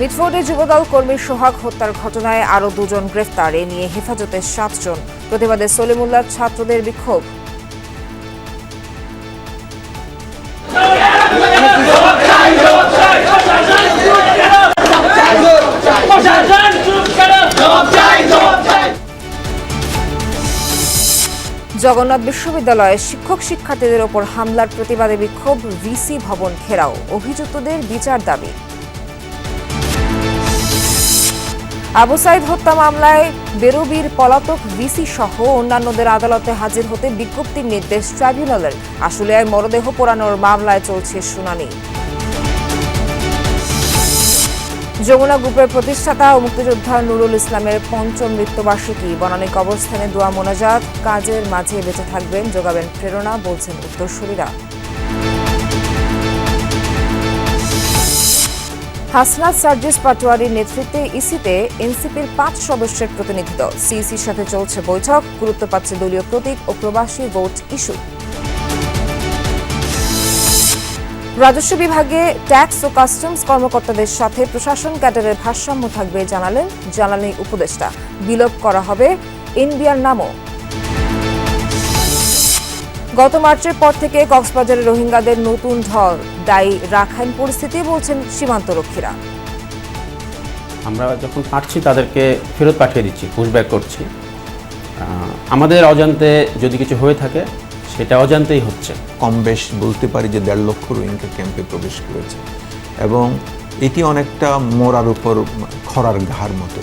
মিটফোর্ডে যুবদল কর্মী সোহাগ হত্যার ঘটনায় আরও দুজন গ্রেফতার। এ নিয়ে হেফাজতে সাতজন। প্রতিবাদে সলিমুল্লাহ ছাত্রদের বিক্ষোভ। জগন্নাথ বিশ্ববিদ্যালয়ে শিক্ষক শিক্ষার্থীদের ওপর হামলার প্রতিবাদে বিক্ষোভ ভিসি ভবন ঘেরাও। অভিযুক্তদের বিচার দাবি। আবু সাইদ হত্যা মামলায় বেরোবির পলাতক ভিসি সহ অন্যান্যদের আদালতে হাজির হতে বিজ্ঞপ্তির নির্দেশ ট্রাইব্যুনালের। আশুলিয়ায় মরদেহ পোড়ানোর মামলায় চলছে শুনানি। যমুনা গ্রুপের প্রতিষ্ঠাতা ও মুক্তিযোদ্ধা নুরুল ইসলামের পঞ্চম মৃত্যুবার্ষিকী। বনানী কবরস্থানে দোয়া মোনাজাত কাজের মাঝে বেঁচে থাকবেন, যোগাবেন প্রেরণা, বলছেন উত্তরসূরিরা। হাসনাত সার্জিস পাটোয়ারির নেতৃত্বে ইসিতে এনসিপির পাঁচ সদস্যের প্রতিনিধি দল। সিইসির সাথে চলছে বৈঠক, গুরুত্ব পাচ্ছে দলীয় প্রতীক ও প্রবাসী ভোট ইস্যু। রাজস্ব বিভাগে ট্যাক্স ও কাস্টমস কর্মকর্তাদের সাথে প্রশাসন ক্যাডারের ভারসাম্য থাকবে জানালেন জ্বালানি উপদেষ্টা। বিলোপ করা হবে ইন্ডিয়ার নামও। গত মার্চের পর থেকে কক্সবাজারে রোহিঙ্গাদের নতুন ঢল। দায়ী রাখাইন পরিস্থিতি বলছেন সীমান্তরক্ষীরা। আমরা যখন পারছি তাদেরকে ফেরত পাঠিয়ে দিচ্ছি পুশব্যাক করছি। আমাদের অজান্তে যদি কিছু হয়ে থাকে সেটা অজান্তেই হচ্ছে। কম বেশ বলতে পারি যে দেড় লক্ষ রোহিঙ্গা ক্যাম্পে প্রবেশ করেছে। এবং এটি অনেকটা মোরার উপর খরার ঘাড় মতো।